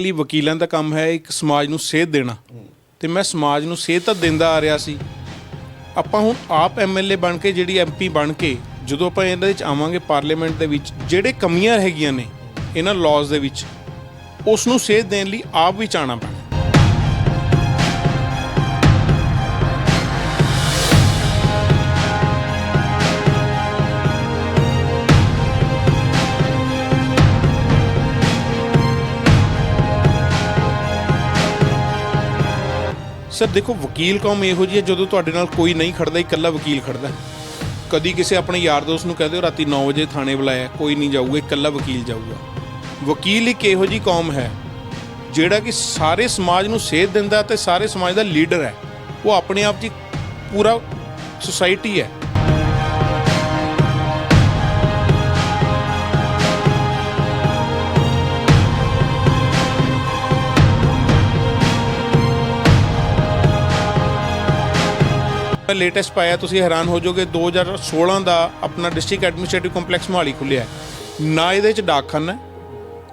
ਲਈ ਵਕੀਲਾਂ ਦਾ ਕੰਮ ਹੈ ਇੱਕ ਸਮਾਜ ਨੂੰ ਸੇਧ ਦੇਣਾ। ਤੇ ਮੈਂ ਸਮਾਜ ਨੂੰ ਸੇਧ ਤਾਂ ਦਿੰਦਾ ਆ ਰਿਹਾ ਸੀ। ਆਪਾਂ ਹੁਣ ਆਪ ਐਮਐਲਏ ਬਣ ਕੇ, ਜਿਹੜੀ ਐਮਪੀ ਬਣ ਕੇ, ਜਦੋਂ ਆਪਾਂ ਇਹਨਾਂ ਵਿੱਚ ਆਵਾਂਗੇ ਪਾਰਲੀਮੈਂਟ ਦੇ ਵਿੱਚ, ਜਿਹੜੇ ਕਮੀਆਂ ਹੈਗੀਆਂ ਨੇ, ਇਹਨਾਂ ਲਾਜ਼ ਦੇ ਵਿੱਚ ਉਸ ਨੂੰ ਸੇਧ ਦੇਣ ਲਈ ਆਪ ਵੀ ਚਾਹਣਾ ਪੈਣਾ। ਸਰ, ਦੇਖੋ, ਵਕੀਲ ਕੌਮ ਇਹੋ ਜਿਹੀ ਹੈ, ਜਦੋਂ ਤੁਹਾਡੇ ਨਾਲ ਕੋਈ ਨਹੀਂ ਖੜਦਾ, ਇਕੱਲਾ ਵਕੀਲ ਖੜਦਾ। ਕਦੀ ਕਿਸੇ ਆਪਣੇ ਯਾਰ ਦੋਸਤ ਨੂੰ ਕਹਦੇ ਹੋ ਰਾਤੀ 9 ਵਜੇ ਥਾਣੇ ਬੁਲਾਇਆ, ਕੋਈ ਨਹੀਂ ਜਾਊਗਾ, ਇਕੱਲਾ ਵਕੀਲ ਜਾਊਗਾ। ਵਕੀਲ ਇੱਕ ਇਹੋ ਜਿਹੀ ਕੌਮ ਹੈ, ਜਿਹੜਾ ਕਿ ਸਾਰੇ ਸਮਾਜ ਨੂੰ ਸੇਧ ਦਿੰਦਾ ਤੇ ਸਾਰੇ ਸਮਾਜ ਦਾ ਲੀਡਰ ਹੈ। ਉਹ ਆਪਣੇ ਆਪ 'ਚ ਪੂਰਾ ਸੁਸਾਇਟੀ ਹੈ। ਲੇਟੈਸਟ ਪਾਇਆ, ਤੁਸੀਂ ਹੈਰਾਨ ਹੋ ਜਾਓਗੇ 2016 ਦਾ ਆਪਣਾ ਡਿਸਟ੍ਰਿਕਟ ਐਡਮਿਨਿਸਟ੍ਰੇਟਿਵ ਕੰਪਲੈਕਸ ਮੋਹਾਲੀ ਖੁੱਲਿਆ ਨਾ ਇਹਦੇ ਚ ਡਾਕਖਾਨਾ ਹੈ,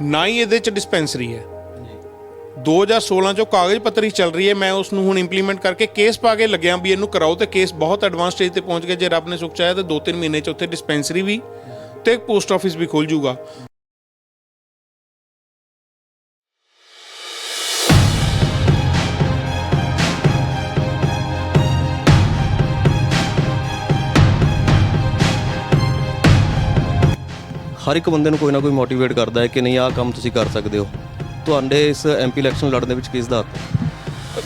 ਨਾ ਹੀ ਇਹਦੇ ਚ ਡਿਸਪੈਂਸਰੀ ਹੈ। 2016 ਚੋਂ ਕਾਗਜ਼ ਪੱਤਰੀ ਚੱਲ ਰਹੀ ਹੈ। ਮੈਂ ਉਸ ਨੂੰ ਹੁਣ ਇੰਪਲੀਮੈਂਟ ਕਰਕੇ ਕੇਸ ਪਾ ਕੇ ਲੱਗਿਆ ਵੀ ਇਹਨੂੰ ਕਰਾਓ ਤੇ ਕੇਸ ਬਹੁਤ ਐਡਵਾਂਸ ਸਟੇਜ ਤੇ ਪਹੁੰਚ ਗਿਆ। ਜੇ ਰੱਬ ਨੇ ਸੁਖ ਚਾਹਿਆ ਤਾਂ 2-3 ਮਹੀਨੇ ਚ ਉੱਥੇ ਡਿਸਪੈਂਸਰੀ ਵੀ ਤੇ ਪੋਸਟ ਆਫਿਸ ਵੀ ਖੁੱਲ ਜੂਗਾ ਹਰ ਇੱਕ ਬੰਦੇ ਨੂੰ ਕੋਈ ਨਾ ਕੋਈ ਮੋਟੀਵੇਟ ਕਰਦਾ ਹੈ ਕਿ ਨਹੀਂ, ਆਹ ਕੰਮ ਤੁਸੀਂ ਕਰ ਸਕਦੇ ਹੋ। ਤੁਹਾਡੇ ਇਸ ਐਮਪੀ ਇਲੈਕਸ਼ਨ ਲੜਨ ਦੇ ਵਿੱਚ ਕਿਸ ਦਾ ਹੱਥ ਹੈ?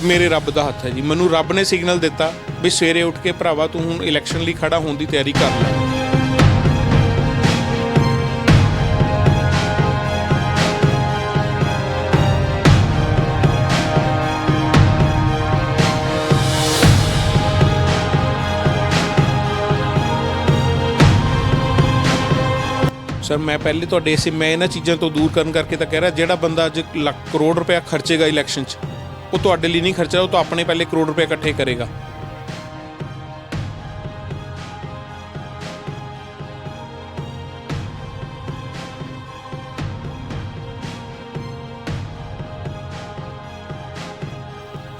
ਮੇਰੇ ਰੱਬ ਦਾ ਹੱਥ ਹੈ ਜੀ। ਮੈਨੂੰ ਰੱਬ ਨੇ ਸਿਗਨਲ ਦਿੱਤਾ ਵੀ ਸਵੇਰੇ ਉੱਠ ਕੇ ਭਰਾਵਾ ਤੂੰ ਹੁਣ ਇਲੈਕਸ਼ਨ ਲਈ ਖੜਾ ਹੋਣ ਦੀ ਤਿਆਰੀ ਕਰ ਲੈ। ਸਰ, ਮੈਂ ਪਹਿਲੇ ਤੁਹਾਡੇ ਇਸੇ, ਮੈਂ ਇਹਨਾਂ ਚੀਜ਼ਾਂ ਤੋਂ ਦੂਰ ਕਰਨ ਕਰਕੇ ਤਾਂ ਕਹਿ ਰਿਹਾ, ਜਿਹੜਾ ਬੰਦਾ ਅੱਜ ਲੱਖ ਕਰੋੜ ਰੁਪਇਆ ਖਰਚੇਗਾ ਇਲੈਕਸ਼ਨ 'ਚ, ਉਹ ਤੁਹਾਡੇ ਲਈ ਨਹੀਂ ਖਰਚਾ, ਉਹ ਤਾਂ ਆਪਣੇ ਪਹਿਲੇ ਕਰੋੜ ਰੁਪਏ ਇਕੱਠੇ ਕਰੇਗਾ।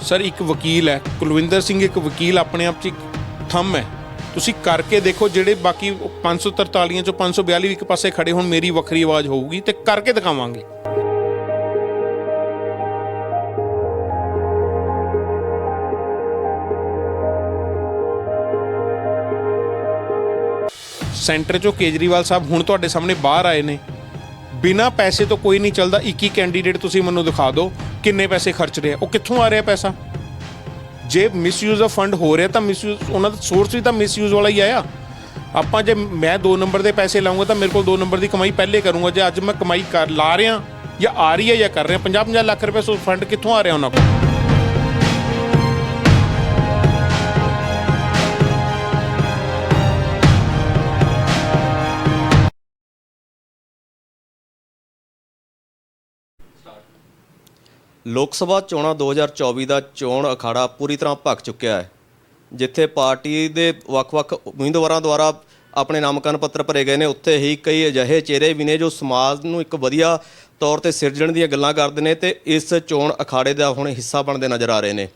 ਸਰ, ਇੱਕ ਵਕੀਲ ਹੈ, ਕੁਲਵਿੰਦਰ ਸਿੰਘ ਇੱਕ ਵਕੀਲ ਆਪਣੇ ਆਪ 'ਚ ਇੱਕ ਥੰਮ ਹੈ। ਤੁਸੀਂ ਕਰਕੇ ਦੇਖੋ ਜਿਹੜੇ ਬਾਕੀ 543 ਚੋਂ 542 ਵੀ ਇੱਕ ਪਾਸੇ ਖੜੇ ਹੁਣ, ਮੇਰੀ ਵੱਖਰੀ ਆਵਾਜ਼ ਹੋਊਗੀ ਤੇ ਕਰਕੇ ਦਿਖਾਵਾਂਗੇ। ਸੈਂਟਰ ਚੋਂ ਕੇਜਰੀਵਾਲ ਸਾਹਿਬ ਹੁਣ ਤੁਹਾਡੇ ਸਾਹਮਣੇ ਬਾਹਰ ਆਏ ਨੇ। ਬਿਨਾ ਪੈਸੇ ਤੋਂ ਕੋਈ ਨਹੀਂ ਚੱਲਦਾ, ਇੱਕ ਹੀ ਕੈਂਡੀਡੇਟ ਤੁਸੀਂ ਮੈਨੂੰ ਦਿਖਾ ਦਿਓ, ਕਿੰਨੇ ਪੈਸੇ ਖਰਚ ਰਿਹਾ, ਉਹ ਕਿੱਥੋਂ ਆ ਰਿਹਾ ਪੈਸਾ? ਜੇ ਮਿਸਯੂਜ਼ ਆਫ ਫੰਡ ਹੋ ਰਿਹਾ ਤਾਂ ਮਿਸਯੂਜ਼ ਉਹਨਾਂ ਦਾ ਸੋਰਸ ਵੀ ਤਾਂ ਮਿਸਯੂਜ਼ ਵਾਲਾ ਹੀ ਆਇਆ। ਆਪਾਂ ਜੇ ਮੈਂ 2 ਨੰਬਰ ਦੇ ਪੈਸੇ ਲਾਉਂਗਾ ਤਾਂ ਮੇਰੇ ਕੋਲ 2 ਨੰਬਰ ਦੀ ਕਮਾਈ ਪਹਿਲੇ ਕਰੂੰਗਾ। ਜੇ ਅੱਜ ਮੈਂ ਕਮਾਈ ਕਰ ਲਾ ਰਿਹਾ ਜਾਂ ਆ ਰਹੀ ਹੈ ਜਾਂ ਕਰ ਰਿਹਾ 50 50 ਲੱਖ ਰੁਪਏ ਸੋ ਫੰਡ ਕਿੱਥੋਂ ਆ ਰਿਹਾ ਉਹਨਾਂ ਕੋਲ? ਲੋਕ ਸਭਾ ਚੋਣਾਂ 2024 ਦਾ ਚੋਣ ਅਖਾੜਾ ਪੂਰੀ ਤਰ੍ਹਾਂ ਭਖ ਚੁੱਕਿਆ ਹੈ, ਜਿੱਥੇ ਪਾਰਟੀ ਦੇ ਵੱਖ-ਵੱਖ ਉਮੀਦਵਾਰਾਂ ਦੁਆਰਾ ਆਪਣੇ ਨਾਮਕਰਨ ਪੱਤਰ ਭਰੇ ਗਏ ਨੇ। ਉੱਥੇ ਹੀ ਕਈ ਅਜਿਹੇ ਚਿਹਰੇ ਵੀ ਨੇ ਜੋ ਸਮਾਜ ਨੂੰ ਇੱਕ ਵਧੀਆ ਤੌਰ ਤੇ ਸਿਰਜਣ ਦੀਆਂ ਗੱਲਾਂ ਕਰਦੇ ਨੇ ਤੇ ਇਸ ਚੋਣ ਅਖਾੜੇ ਦਾ ਹੁਣ ਹਿੱਸਾ ਬਣਦੇ ਨਜ਼ਰ ਆ ਰਹੇ ਨੇ।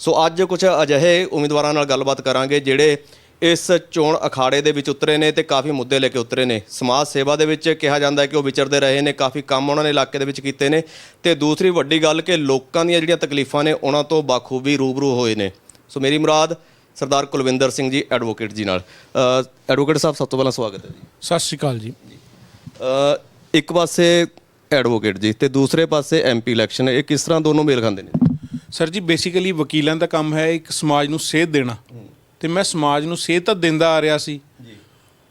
ਸੋ ਅੱਜ ਕੁਝ ਅਜਿਹੇ ਉਮੀਦਵਾਰਾਂ ਨਾਲ ਗੱਲਬਾਤ ਕਰਾਂਗੇ, ਜਿਹੜੇ ਇਸ ਚੋਣ ਅਖਾੜੇ ਦੇ ਵਿੱਚ ਉਤਰੇ ਨੇ ਤੇ ਕਾਫੀ ਮੁੱਦੇ ਲੈ ਕੇ ਉਤਰੇ ਨੇ। ਸਮਾਜ ਸੇਵਾ ਦੇ ਵਿੱਚ ਕਿਹਾ ਜਾਂਦਾ ਹੈ ਕਿ ਉਹ ਵਿਚਰਦੇ ਰਹੇ ਨੇ ਕਾਫੀ ਕੰਮ ਉਹਨਾਂ ਨੇ ਇਲਾਕੇ ਦੇ ਵਿੱਚ ਕੀਤੇ ਨੇ ਤੇ ਦੂਸਰੀ ਵੱਡੀ ਗੱਲ ਕਿ ਲੋਕਾਂ ਦੀਆਂ ਜਿਹੜੀਆਂ ਤਕਲੀਫਾਂ ਨੇ ਉਹਨਾਂ ਤੋਂ ਬਾਖੂਬੀ ਰੂਬਰੂ ਹੋਏ ਨੇ। ਸੋ ਮੇਰੀ ਮੁਰਾਦ ਸਰਦਾਰ ਕੁਲਵਿੰਦਰ ਸਿੰਘ ਜੀ ਐਡਵੋਕੇਟ ਜੀ ਨਾਲ। ਐਡਵੋਕੇਟ ਸਾਹਿਬ ਸਭ ਤੋਂ ਪਹਿਲਾਂ ਸਵਾਗਤ ਹੈ ਜੀ। ਸਤਿ ਸ਼੍ਰੀ ਅਕਾਲ ਜੀ। ਅ, ਇੱਕ ਪਾਸੇ ਐਡਵੋਕੇਟ ਜੀ ਤੇ ਦੂਸਰੇ ਪਾਸੇ ਐਮਪੀ ਇਲੈਕਸ਼ਨ ਇਹ ਕਿਸ ਤਰ੍ਹਾਂ ਦੋਨੋਂ ਮੇਲ ਖਾਂਦੇ ਨੇ? ਸਰ ਜੀ ਬੇਸਿਕਲੀ ਵਕੀਲਾਂ ਦਾ ਕੰਮ ਹੈ ਇੱਕ ਸਮਾਜ ਨੂੰ ਸੇਧ ਦੇਣਾ। ਤੇ ਮੈਂ ਸਮਾਜ ਨੂੰ ਸੇਧ ਤਾਂ ਦਿੰਦਾ ਆ ਰਿਹਾ ਸੀ। ਜੀ।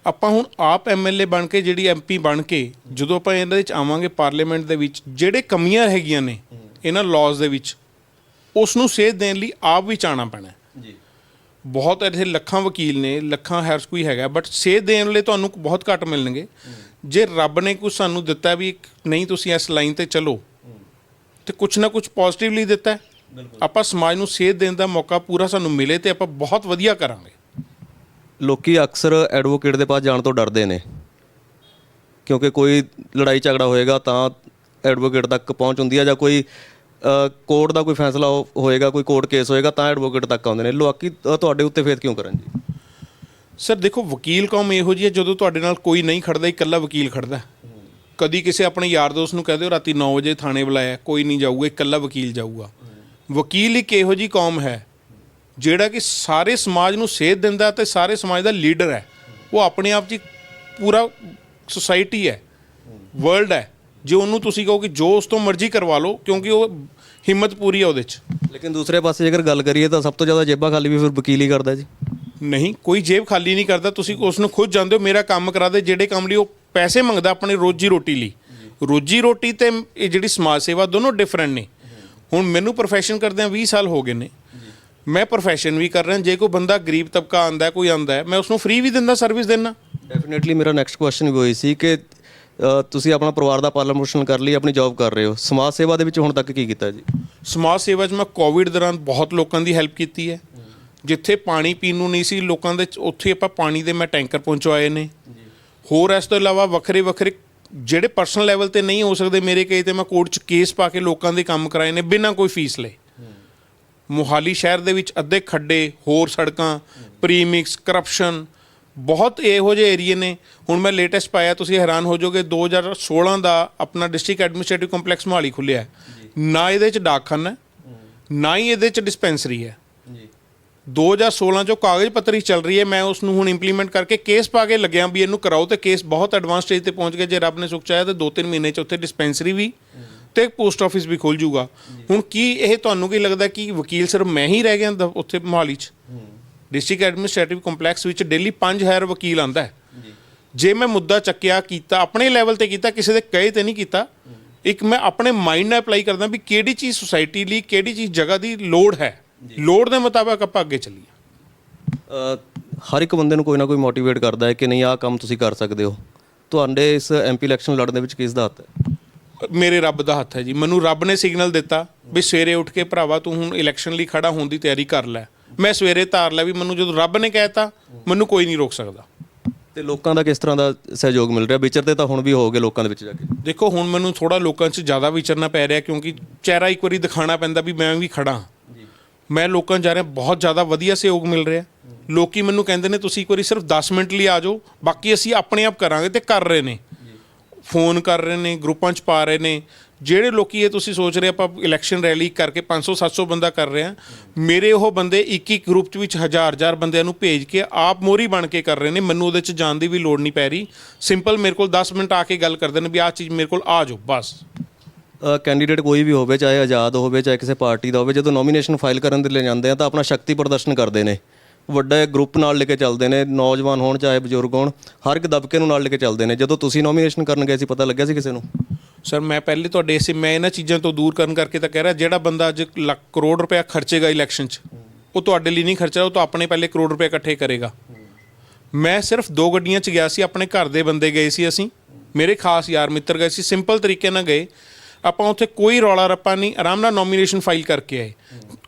ਆਪਾਂ ਹੁਣ ਆਪ ਐਮਐਲਏ ਬਣ ਕੇ ਜਿਹੜੀ ਐਮਪੀ ਬਣ ਕੇ ਜਦੋਂ ਆਪਾਂ ਇਹਨਾਂ ਵਿੱਚ ਆਵਾਂਗੇ ਪਾਰਲੀਮੈਂਟ ਦੇ ਵਿੱਚ ਜਿਹੜੇ ਕਮੀਆਂ ਹੈਗੀਆਂ ਨੇ ਇਹਨਾਂ ਲਾਜ਼ ਦੇ ਵਿੱਚ ਉਸ ਨੂੰ ਸੇਧ ਦੇਣ ਲਈ ਆਪ ਵੀ ਚਾਹਣਾ ਪੈਣਾ। ਜੀ। ਬਹੁਤ ਇੱਥੇ ਲੱਖਾਂ ਵਕੀਲ ਨੇ ਲੱਖਾਂ ਹੈਰਸ ਕੋਈ ਹੈਗਾ ਬਟ ਸੇਧ ਦੇਣ ਲਈ ਤੁਹਾਨੂੰ ਬਹੁਤ ਘੱਟ ਮਿਲਣਗੇ। ਜੇ ਰੱਬ ਨੇ ਕੁਝ ਸਾਨੂੰ ਦਿੱਤਾ ਵੀ ਨਹੀਂ ਤੁਸੀਂ ਇਸ ਲਾਈਨ ਤੇ ਚਲੋ ਤੇ ਕੁਝ ਨਾ ਕੁਝ ਪੋਜ਼ਿਟਿਵਲੀ ਦਿੱਤਾ। ਆਪਾਂ ਸਮਾਜ ਨੂੰ ਸੇਧ ਦੇਣ ਦਾ ਮੌਕਾ ਪੂਰਾ ਸਾਨੂੰ ਮਿਲੇ ਤੇ ਆਪਾਂ ਬਹੁਤ ਵਧੀਆ ਕਰਾਂਗੇ। ਲੋਕੀ ਅਕਸਰ ਐਡਵੋਕੇਟ ਦੇ ਪਾਸ ਜਾਣ ਤੋਂ ਡਰਦੇ ਨੇ। ਕਿਉਂਕਿ ਕੋਈ ਲੜਾਈ ਝਗੜਾ ਹੋਏਗਾ ਤਾਂ ਐਡਵੋਕੇਟ ਤੱਕ ਪਹੁੰਚ ਹੁੰਦੀ ਹੈ ਜਾਂ ਕੋਈ ਕੋਰਟ ਦਾ ਕੋਈ ਫੈਸਲਾ ਹੋਏਗਾ ਕੋਈ ਕੋਰਟ ਕੇਸ ਹੋਏਗਾ ਤਾਂ ਐਡਵੋਕੇਟ ਤੱਕ ਆਉਂਦੇ ਨੇ। ਲੋਕੀ ਤੁਹਾਡੇ ਉੱਤੇ ਫੇਥ ਕਿਉਂ ਕਰਨ ਜੀ? ਸਰ ਦੇਖੋ ਵਕੀਲ ਕੌਮ ਇਹੋ ਜਿਹੀ ਹੈ ਜਦੋਂ ਤੁਹਾਡੇ ਨਾਲ ਕੋਈ ਨਹੀਂ ਖੜਦਾ ਇਕੱਲਾ ਵਕੀਲ ਖੜਦਾ। ਕਦੀ ਕਿਸੇ ਆਪਣੇ ਯਾਰ ਦੋਸਤ ਨੂੰ ਕਹਦੇ ਹੋ ਰਾਤੀ 9 ਵਜੇ ਥਾਣੇ ਬੁਲਾਇਆ ਕੋਈ ਨਹੀਂ ਜਾਊਗਾ ਇਕੱਲਾ ਵਕੀਲ ਜਾਊਗਾ। ਵਕੀਲ ਇੱਕ ਇਹੋ ਜਿਹੀ ਕੌਮ ਹੈ ਜਿਹੜਾ ਕਿ ਸਾਰੇ ਸਮਾਜ ਨੂੰ ਸੇਧ ਦਿੰਦਾ ਤੇ ਸਾਰੇ ਸਮਾਜ ਦਾ ਲੀਡਰ ਹੈ। ਉਹ ਆਪਣੇ ਆਪ 'ਚ ਪੂਰਾ ਸੁਸਾਇਟੀ ਹੈ ਵਰਲਡ ਹੈ। ਜੇ ਉਹਨੂੰ ਤੁਸੀਂ ਕਹੋ ਕਿ ਜੋ ਉਸ ਤੋਂ ਮਰਜ਼ੀ ਕਰਵਾ ਲਓ ਕਿਉਂਕਿ ਉਹ ਹਿੰਮਤ ਪੂਰੀ ਹੈ ਉਹਦੇ 'ਚ। ਲੇਕਿਨ ਦੂਸਰੇ ਪਾਸੇ ਜੇਕਰ ਗੱਲ ਕਰੀਏ ਤਾਂ ਸਭ ਤੋਂ ਜ਼ਿਆਦਾ ਜੇਬਾਂ ਖਾਲੀ ਵੀ ਫਿਰ ਵਕੀਲ ਹੀ ਕਰਦਾ ਜੀ। ਨਹੀਂ ਕੋਈ ਜੇਬ ਖਾਲੀ ਨਹੀਂ ਕਰਦਾ ਤੁਸੀਂ ਉਸ ਨੂੰ ਖੁਦ ਜਾਣਦੇ ਹੋ ਮੇਰਾ ਕੰਮ ਕਰਾ ਦੇ ਜਿਹੜੇ ਕੰਮ ਲਈ ਉਹ ਪੈਸੇ ਮੰਗਦਾ ਆਪਣੇ ਰੋਜੀ ਰੋਟੀ ਲਈ। ਰੋਜੀ ਰੋਟੀ ਤੇ ਇਹ ਜਿਹੜੀ ਸਮਾਜ ਸੇਵਾ ਦੋਨੋਂ ਡਿਫਰੈਂਟ ਨੇ। ਹੁਣ ਮੈਨੂੰ ਪ੍ਰੋਫੈਸ਼ਨ ਕਰਦਿਆਂ 20 ਸਾਲ ਹੋ ਗਏ ਨੇ। ਮੈਂ ਪ੍ਰੋਫੈਸ਼ਨ ਵੀ ਕਰ ਰਿਹਾ ਜੇ ਕੋਈ ਬੰਦਾ ਗਰੀਬ ਤਬਕਾ ਆਂਦਾ ਕੋਈ ਆਂਦਾ ਮੈਂ ਉਸ ਨੂੰ ਫ੍ਰੀ ਵੀ ਦਿੰਦਾ ਸਰਵਿਸ ਦਿੰਦਾ। ਡੈਫੀਨਿਟਲੀ ਮੇਰਾ ਨੈਕਸਟ ਕੁਐਸਚਨ ਵੀ ਹੋਈ ਸੀ ਕਿ ਅ, ਤੁਸੀਂ ਆਪਣਾ ਪਰਿਵਾਰ ਦਾ ਪਾਲਣ ਪੋਸ਼ਣ ਕਰ ਲਈ ਆਪਣੀ ਜੌਬ ਕਰ ਰਹੇ ਹੋ। ਸਮਾਜ ਸੇਵਾ ਦੇ ਵਿੱਚ ਹੁਣ ਤੱਕ ਕੀ ਕੀਤਾ ਜੀ? ਸਮਾਜ ਸੇਵਾ 'ਚ ਮੈਂ ਕੋਵਿਡ ਦੌਰਾਨ ਬਹੁਤ ਲੋਕਾਂ ਦੀ ਹੈਲਪ ਕੀਤੀ ਹੈ। ਜਿੱਥੇ ਪਾਣੀ ਪੀਣ ਨੂੰ ਨਹੀਂ ਸੀ ਲੋਕਾਂ ਦੇ ਉੱਥੇ ਆਪਾਂ ਪਾਣੀ ਦੇ ਮੈਂ ਟੈਂਕਰ ਪਹੁੰਚਵਾਏ ਨੇ। ਹੋਰ ਇਸ ਤੋਂ ਇਲਾਵਾ ਵੱਖਰੇ ਵੱਖਰੇ ਜਿਹੜੇ ਪਰਸਨਲ ਲੈਵਲ ਤੇ ਨਹੀਂ ਹੋ ਸਕਦੇ ਮੇਰੇ ਕਹੇ ਤੇ ਮੈਂ ਕੋਰਟ 'ਚ ਕੇਸ ਪਾ ਕੇ ਲੋਕਾਂ ਦੇ ਕੰਮ ਕਰਾਏ ਨੇ ਬਿਨਾਂ ਕੋਈ ਫੀਸ ਲਏ। ਮੋਹਾਲੀ ਸ਼ਹਿਰ ਦੇ ਵਿੱਚ ਅੱਧੇ ਖੱਡੇ ਹੋਰ ਸੜਕਾਂ ਪ੍ਰੀਮਿਕਸ ਕਰਪਸ਼ਨ ਬਹੁਤ ਇਹੋ ਜਿਹੇ ਏਰੀਏ ਨੇ। ਹੁਣ ਮੈਂ ਲੇਟੈਸਟ ਪਾਇਆ ਤੁਸੀਂ ਹੈਰਾਨ ਹੋ ਜਾਓਗੇ 2016 ਦਾ ਆਪਣਾ ਡਿਸਟ੍ਰਿਕਟ ਐਡਮਿਨਿਸਟ੍ਰੇਟਿਵ ਕੰਪਲੈਕਸ ਮੋਹਾਲੀ ਖੁੱਲਿਆ। ਨਾ ਇਹਦੇ ਚ ਡਾਕਖਾਨਾ ਨਾ ਹੀ ਇਹਦੇ ਚ ਡਿਸਪੈਂਸਰੀ ਹੈ। ਜੀ। 2016 ਚੋਂ ਕਾਗਜ਼ ਪੱਤਰੀ ਚੱਲ ਰਹੀ ਹੈ। ਮੈਂ ਉਸ ਨੂੰ ਹੁਣ ਇੰਪਲੀਮੈਂਟ ਕਰਕੇ ਕੇਸ ਪਾ ਕੇ ਲੱਗਿਆ ਵੀ ਇਹਨੂੰ ਕਰਾਓ ਤੇ ਕੇਸ ਬਹੁਤ ਐਡਵਾਂਸ ਸਟੇਜ ਤੇ ਪਹੁੰਚ ਗਿਆ। ਜੇ ਰੱਬ ਨੇ ਸੁਖ ਚਾਹਿਆ ਤੇ 2-3 ਮਹੀਨੇ ਚ ਉੱਥੇ ਡਿਸਪੈਂਸਰੀ ਵੀ ਤੇ ਪੋਸਟ ਆਫਿਸ ਵੀ ਖੁੱਲ ਜੂਗਾ। ਹੁਣ ਕੀ ਇਹ ਤੁਹਾਨੂੰ ਕੀ ਲੱਗਦਾ ਕਿ ਵਕੀਲ ਸਿਰਫ ਮੈਂ ਹੀ ਰਹਿ ਗਿਆ ਉੱਥੇ ਮੋਹਾਲੀ ਚ? ਡਿਸਟ੍ਰਿਕਟ ਐਡਮਿਨਿਸਟ੍ਰੇਟਿਵ ਕੰਪਲੈਕਸ ਵਿੱਚ ਡੇਲੀ 5000 ਵਕੀਲ ਆਂਦਾ ਹੈ। ਜੇ। ਮੈਂ ਮੁੱਦਾ ਚੱਕਿਆ ਕੀਤਾ ਆਪਣੇ ਲੈਵਲ ਤੇ ਕੀਤਾ ਕਿਸੇ ਦੇ ਕਹੇ ਤੇ ਨਹੀਂ ਕੀਤਾ ਇੱਕ ਮੈਂ ਆਪਣੇ ਮਾਈਂਡ ਨਾਲ ਅਪਲਾਈ ਕਰਦਾ ਵੀ ਕਿਹੜੀ ਚੀਜ਼ ਸੁਸਾਇਟੀ ਲਈ ਕਿਹੜੀ ਚੀਜ਼ ਜਗ੍ਹਾ ਦੀ ਲੋੜ ਹੈ। ਲੋੜ ਦੇ ਮੁਤਾਬਕ ਆਪਾਂ ਅੱਗੇ ਚੱਲੀਏ। ਹਰ ਇੱਕ ਬੰਦੇ ਨੂੰ ਕੋਈ ਨਾ ਕੋਈ ਮੋਟੀਵੇਟ ਕਰਦਾ ਹੈ ਕਿ ਨਹੀਂ ਆਹ ਕੰਮ ਤੁਸੀਂ ਕਰ ਸਕਦੇ ਹੋ। ਤੁਹਾਡੇ ਇਸ ਐਮਪੀ ਇਲੈਕਸ਼ਨ ਲੜਨ ਦੇ ਵਿੱਚ ਕਿਸ ਦਾ ਹੱਥ ਹੈ? ਮੇਰੇ ਰੱਬ ਦਾ ਹੱਥ ਹੈ ਜੀ। ਮੈਨੂੰ ਰੱਬ ਨੇ ਸਿਗਨਲ ਦਿੱਤਾ ਵੀ ਸਵੇਰੇ ਉੱਠ ਕੇ ਭਰਾਵਾ ਤੂੰ ਹੁਣ ਇਲੈਕਸ਼ਨ ਲਈ ਖੜਾ ਹੋਣ ਦੀ ਤਿਆਰੀ ਕਰ ਲੈ। ਮੈਂ ਸਵੇਰੇ ਧਾਰ ਲਿਆ ਵੀ ਮੈਨੂੰ ਜਦੋਂ ਰੱਬ ਨੇ ਕਹਿਤਾ ਮੈਨੂੰ ਕੋਈ ਨਹੀਂ ਰੋਕ ਸਕਦਾ। ਤੇ ਲੋਕਾਂ ਦਾ ਕਿਸ ਤਰ੍ਹਾਂ ਦਾ ਸਹਿਯੋਗ ਮਿਲ ਰਿਹਾ? ਵਿਚਰਦੇ ਤਾਂ ਹੁਣ ਵੀ ਹੋਗੇ ਲੋਕਾਂ ਦੇ ਵਿੱਚ ਜਾ ਕੇ। ਦੇਖੋ ਹੁਣ ਮੈਨੂੰ ਥੋੜਾ ਲੋਕਾਂ 'ਚ ਜ਼ਿਆਦਾ ਵਿਚਰਨਾ ਪੈ ਰਿਹਾ ਕਿਉਂਕਿ ਚਿਹਰਾ ਇੱਕ ਵਾਰੀ ਦਿਖਾਣਾ ਪੈਂਦਾ ਵੀ ਮੈਂ ਵੀ ਖੜਾ ਹਾਂ। ਮੈਂ ਲੋਕਾਂ ਜਾ ਰਿਹਾ, ਬਹੁਤ ਜ਼ਿਆਦਾ ਵਧੀਆ ਸਹਿਯੋਗ ਮਿਲ ਰਿਹਾ। ਲੋਕੀ ਮੈਨੂੰ ਕਹਿੰਦੇ ਨੇ, ਤੁਸੀਂ ਇੱਕ ਵਾਰੀ ਸਿਰਫ 10 ਮਿੰਟ ਲਈ ਆ ਜਾਓ, ਬਾਕੀ ਅਸੀਂ ਆਪਣੇ ਆਪ ਕਰਾਂਗੇ ਤੇ ਕਰ ਰਹੇ ਨੇ। ਫੋਨ ਕਰ ਰਹੇ ਨੇ, ਗਰੁੱਪਾਂ 'ਚ ਪਾ ਰਹੇ ਨੇ। ਜਿਹੜੇ ਲੋਕੀ ਇਹ ਤੁਸੀਂ ਸੋਚ ਰਹੇ ਆਪਾਂ ਇਲੈਕਸ਼ਨ ਰੈਲੀ ਕਰਕੇ 500 700 ਬੰਦਾ ਕਰ ਰਹੇ। ਆ ਮੇਰੇ ਉਹ ਬੰਦੇ ਇੱਕ ਇੱਕ ਗਰੁੱਪ 'ਚ ਵਿੱਚ ਹਜ਼ਾਰ ਹਜ਼ਾਰ ਬੰਦਿਆਂ ਨੂੰ ਭੇਜ ਕੇ ਆਪ ਮੋਰੀ ਬਣ ਕੇ ਕਰ ਰਹੇ ਨੇ। ਮੈਨੂੰ ਉਹਦੇ 'ਚ ਜਾਣ ਦੀ ਵੀ ਲੋੜ ਨਹੀਂ ਪੈ ਰਹੀ। ਸਿੰਪਲ ਮੇਰੇ ਕੋਲ 10 ਮਿੰਟ ਆ ਕੇ ਗੱਲ ਕਰਦੇ ਨੇ ਵੀ ਆਹ ਚੀਜ਼ ਮੇਰੇ ਕੋਲ ਆ ਜਾਓ, ਬਸ। ਕੈਂਡੀਡੇਟ ਕੋਈ ਵੀ ਹੋਵੇ, ਚਾਹੇ ਆਜ਼ਾਦ ਹੋਵੇ, ਚਾਹੇ ਕਿਸੇ ਪਾਰਟੀ ਦਾ ਹੋਵੇ, ਜਦੋਂ ਨੋਮੀਨੇਸ਼ਨ ਫਾਈਲ ਕਰਨ ਦੇ ਲਈ ਜਾਂਦੇ ਆ ਤਾਂ ਆਪਣਾ ਸ਼ਕਤੀ ਪ੍ਰਦਰਸ਼ਨ ਕਰਦੇ ਨੇ। ਵੱਡਾ ਗਰੁੱਪ ਨਾਲ ਲੈ ਕੇ ਚੱਲਦੇ ਨੇ, ਨੌਜਵਾਨ ਹੋਣ, ਚਾਹੇ ਬਜ਼ੁਰਗ ਹੋਣ, ਹਰ ਇੱਕ ਦਬਕੇ ਨੂੰ ਨਾਲ ਲੈ ਕੇ ਚੱਲਦੇ ਨੇ। ਜਦੋਂ ਤੁਸੀਂ ਨੋਮੀਨੇਸ਼ਨ ਕਰਨ ਗਏ ਸੀ, ਪਤਾ ਲੱਗਿਆ ਸੀ ਕਿਸੇ ਨੂੰ? ਸਰ ਮੈਂ ਪਹਿਲੇ ਤੁਹਾਡੇ ਇਸੇ, ਮੈਂ ਇਹਨਾਂ ਚੀਜ਼ਾਂ ਤੋਂ ਦੂਰ ਕਰਨ ਕਰਕੇ ਤਾਂ ਕਹਿ ਰਿਹਾ, ਜਿਹੜਾ ਬੰਦਾ ਅੱਜ ਲੱਖ ਕਰੋੜ ਰੁਪਇਆ ਖਰਚੇਗਾ ਇਲੈਕਸ਼ਨ 'ਚ, ਉਹ ਤੁਹਾਡੇ ਲਈ ਨਹੀਂ ਖਰਚਾ, ਉਹ ਤਾਂ ਆਪਣੇ ਪਹਿਲੇ ਕਰੋੜ ਰੁਪਏ ਇਕੱਠੇ ਕਰੇਗਾ। ਮੈਂ ਸਿਰਫ ਦੋ ਗੱਡੀਆਂ 'ਚ ਗਿਆ ਸੀ, ਆਪਣੇ ਘਰ ਦੇ ਬੰਦੇ ਗਏ ਸੀ ਅਸੀਂ, ਮੇਰੇ ਖਾਸ ਯਾਰ ਮਿੱਤਰ ਗਏ ਸੀ ਸਿੰਪਲ ਤਰੀਕੇ ਨਾਲ ਗਏ। ਆਪਾਂ ਉੱਥੇ ਕੋਈ ਰੌਲਾ ਰੱਪਾ ਨਹੀਂ ਆਰਾਮ ਨਾਲ ਨੋਮੀਨੇਸ਼ਨ ਫਾਈਲ ਕਰਕੇ ਆਏ।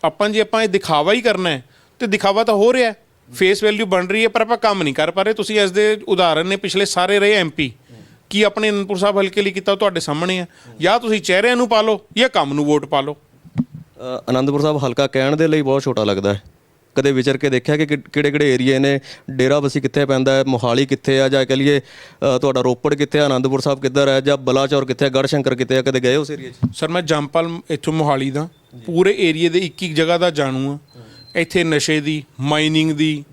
ਆਪਾਂ ਜੇ ਆਪਾਂ ਇਹ ਦਿਖਾਵਾ ਹੀ ਕਰਨਾ ਹੈ ਤੇ ਦਿਖਾਵਾ ਤਾਂ ਹੋ ਰਿਹਾ ਹੈ। ਫੇਸ ਵੈਲਿਊ ਬਣ ਰਹੀ ਹੈ ਪਰ ਆਪਾਂ ਕੰਮ ਨਹੀਂ ਕਰ ਪਾ ਰਹੇ। ਤੁਸੀਂ ਇਸ ਦੇ ਉਦਾਹਰਨ ਨੇ ਪਿਛਲੇ ਸਾਰੇ ਰਹੇ ਐਮਪੀ ਕੀ ਆਪਣੇ ਅਨੰਦਪੁਰ ਸਾਹਿਬ ਹਲਕੇ ਲਈ ਕੀਤਾ ਉਹ ਤੁਹਾਡੇ ਸਾਹਮਣੇ ਆ ਜਾਂ ਤੁਸੀਂ ਚਿਹਰਿਆਂ ਨੂੰ ਪਾ ਲਓ ਜਾਂ ਕੰਮ ਨੂੰ ਵੋਟ ਪਾ ਲਓ। ਅ, ਆਨੰਦਪੁਰ ਸਾਹਿਬ ਹਲਕਾ ਕਹਿਣ ਦੇ ਲਈ ਬਹੁਤ ਛੋਟਾ ਲੱਗਦਾ ਹੈ। ਕਦੇ ਵਿਚਰ ਕੇ ਦੇਖਿਆ ਕਿ ਕਿਹੜੇ ਕਿਹੜੇ ਏਰੀਏ ਨੇ? ਡੇਰਾਬਸੀ ਕਿੱਥੇ ਪੈਂਦਾ ਹੈ? ਮੋਹਾਲੀ ਕਿੱਥੇ ਆ? ਜਾਂ ਕਹ ਲਈਏ ਤੁਹਾਡਾ ਰੋਪੜ ਕਿੱਥੇ ਆ? ਆਨੰਦਪੁਰ ਸਾਹਿਬ ਕਿੱਧਰ ਹੈ? ਜਾਂ ਬਲਾਚੌਰ ਕਿੱਥੇ ਆ? ਗੜਸ਼ੰਕਰ ਕਿੱਥੇ ਆ? ਕਦੇ ਗਏ ਉਸ ਏਰੀਏ 'ਚ? ਸਰ, ਮੈਂ ਜੰਪਲ ਇੱਥੋਂ ਮੋਹਾਲੀ ਦਾ। ਪੂਰੇ ਏਰੀਏ ਦੇ ਇੱਕ ਇੱਕ ਜਗ੍ਹਾ ਦਾ ਜਾਣੂ ਆ ਇੱਥੇ ਨਸ਼ੇ ਦੀ, ਮਾਈਨਿੰਗ ਦੀ,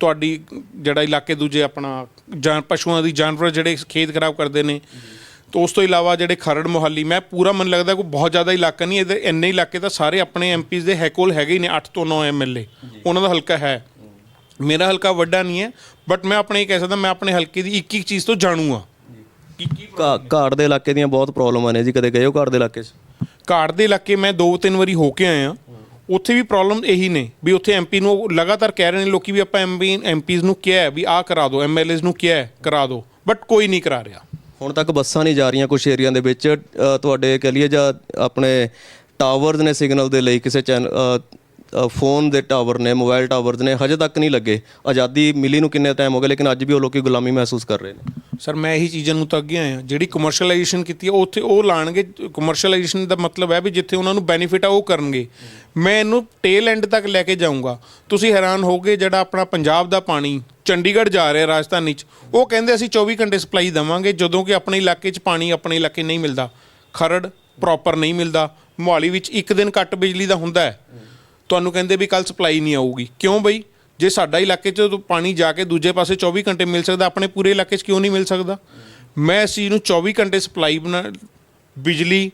ਤੁਹਾਡੀ ਜਿਹੜਾ ਇਲਾਕੇ ਦੂਜੇ ਆਪਣਾ ਜਾਨ ਪਸ਼ੂਆਂ ਦੀ ਜਾਨਵਰ ਜਿਹੜੇ ਖੇਤ ਖਰਾਬ ਕਰਦੇ ਨੇ ਤੋਂ ਉਸ ਤੋਂ ਇਲਾਵਾ ਜਿਹੜੇ ਖਰੜ ਮੋਹਾਲੀ ਮੈਂ ਪੂਰਾ ਮਨ ਲੱਗਦਾ ਕੋਈ ਬਹੁਤ ਜ਼ਿਆਦਾ ਇਲਾਕਾ ਨਹੀਂ ਇਹਦੇ ਇੰਨੇ ਇਲਾਕੇ ਤਾਂ ਸਾਰੇ ਆਪਣੇ ਐਮਪੀਜ਼ ਦੇ ਹੈ ਕੋਲ ਹੈਗੇ ਹੀ ਨੇ 8 ਤੋਂ 9 ਐਮਐਲਏ ਉਹਨਾਂ ਦਾ ਹਲਕਾ ਹੈ। ਮੇਰਾ ਹਲਕਾ ਵੱਡਾ ਨਹੀਂ ਹੈ ਬਟ ਮੈਂ ਆਪਣੇ ਇਹ ਕਹਿ ਸਕਦਾ ਮੈਂ ਆਪਣੇ ਹਲਕੇ ਦੀ ਇੱਕ ਇੱਕ ਚੀਜ਼ ਤੋਂ ਜਾਣੂ ਆ ਕੀ ਕੀ ਘਾ- ਘਾਟ ਦੇ ਇਲਾਕੇ ਦੀਆਂ ਬਹੁਤ ਪ੍ਰੋਬਲਮਾਂ ਨੇ ਜੀ ਕਦੇ ਗਏ ਹੋ ਘਾਟ ਦੇ ਇਲਾਕੇ 'ਚ? ਘਾਟ ਦੇ ਇਲਾਕੇ ਮੈਂ ਦੋ ਤਿੰਨ ਵਾਰੀ ਹੋ ਕੇ ਆਇਆ। ਉੱਥੇ ਵੀ ਪ੍ਰੋਬਲਮ ਇਹੀ ਨੇ ਵੀ ਉੱਥੇ ਐਮਪੀ ਨੂੰ ਲਗਾਤਾਰ ਕਹਿ ਰਹੇ ਨੇ ਲੋਕੀ ਵੀ ਆਪਾਂ ਐਮਪੀ ਐਮਪੀਜ਼ ਨੂੰ ਕਿਹਾ ਹੈ ਵੀ ਆਹ ਕਰਾ ਦਿਓ ਐਮਐਲਏਜ਼ ਨੂੰ ਕਿਹਾ ਹੈ ਕਰਾ ਦਿਓ ਬਟ ਕੋਈ ਨਹੀਂ ਕਰਾ ਰਿਹਾ। ਹੁਣ ਤੱਕ ਬੱਸਾਂ ਨਹੀਂ ਜਾ ਰਹੀਆਂ ਕੁਝ ਏਰੀਆ ਦੇ ਵਿੱਚ। ਅ, ਤੁਹਾਡੇ ਕਹ ਲਈਏ ਜਾਂ ਆਪਣੇ ਟਾਵਰਸ ਨੇ ਸਿਗਨਲ ਦੇ ਲਈ ਕਿਸੇ ਚੈਨਲ ਫੋਨ ਦੇ ਟਾਵਰ ਨੇ, ਮੋਬਾਈਲ ਟਾਵਰਸ ਨੇ, ਹਜੇ ਤੱਕ ਨਹੀਂ ਲੱਗੇ। ਆਜ਼ਾਦੀ ਮਿਲੀ ਨੂੰ ਕਿੰਨੇ ਟਾਈਮ ਹੋ ਗਿਆ ਲੇਕਿਨ ਅੱਜ ਵੀ ਉਹ ਲੋਕੀ ਗੁਲਾਮੀ ਮਹਿਸੂਸ ਕਰ ਰਹੇ ਨੇ। ਸਰ ਮੈਂ ਇਹੀ ਚੀਜ਼ਾਂ ਨੂੰ ਤਾਂ ਅੱਗੇ ਆਇਆ। ਜਿਹੜੀ ਕਮਰਸ਼ੀਅਲਾਈਜੇਸ਼ਨ ਕੀਤੀ ਹੈ ਉੱਥੇ ਉਹ ਲਾਣਗੇ। ਕਮਰਸ਼ੀਅਲਾਈਜੇਸ਼ਨ ਦਾ ਮਤਲਬ ਹੈ ਵੀ ਜਿੱਥੇ ਉਹਨਾਂ ਨੂੰ ਬੈਨੀਫਿਟ ਆ, ਉਹ ਕਰਨਗੇ। ਮੈਂ ਇਹਨੂੰ ਟੇਲ ਐਂਡ ਤੱਕ ਲੈ ਕੇ ਜਾਊਂਗਾ। ਤੁਸੀਂ ਹੈਰਾਨ ਹੋਗੇ, ਜਿਹੜਾ ਆਪਣਾ ਪੰਜਾਬ ਦਾ ਪਾਣੀ ਚੰਡੀਗੜ੍ਹ ਜਾ ਰਿਹਾ ਰਾਜਧਾਨੀ 'ਚ। ਉਹ ਕਹਿੰਦੇ ਅਸੀਂ 24 ਘੰਟੇ ਸਪਲਾਈ ਦੇਵਾਂਗੇ, ਜਦੋਂ ਕਿ ਆਪਣੇ ਇਲਾਕੇ 'ਚ ਪਾਣੀ ਆਪਣੇ ਇਲਾਕੇ ਨਹੀਂ ਮਿਲਦਾ। ਖਰੜ ਪ੍ਰੋਪਰ ਨਹੀਂ ਮਿਲਦਾ। ਮੋਹਾਲੀ ਵਿੱਚ ਇੱਕ ਦਿਨ ਕੱਟ ਬਿਜਲੀ ਦਾ ਹੁੰਦਾ ਹੈ। ਤੁਹਾਨੂੰ ਕਹਿੰਦੇ ਵੀ ਕੱਲ ਸਪਲਾਈ ਨਹੀਂ ਆਊਗੀ। ਕਿਉਂ ਬਈ? ਜੇ ਸਾਡਾ ਇਲਾਕੇ 'ਚ ਪਾਣੀ ਜਾ ਕੇ ਦੂਜੇ ਪਾਸੇ 24 ਘੰਟੇ ਮਿਲ ਸਕਦਾ, ਆਪਣੇ ਪੂਰੇ ਇਲਾਕੇ 'ਚ ਕਿਉਂ ਨਹੀਂ ਮਿਲ ਸਕਦਾ? ਮੈਂ ਇਸ ਚੀਜ਼ ਨੂੰ 24 ਘੰਟੇ ਸਪਲਾਈ ਬਣਾ, ਬਿਜਲੀ,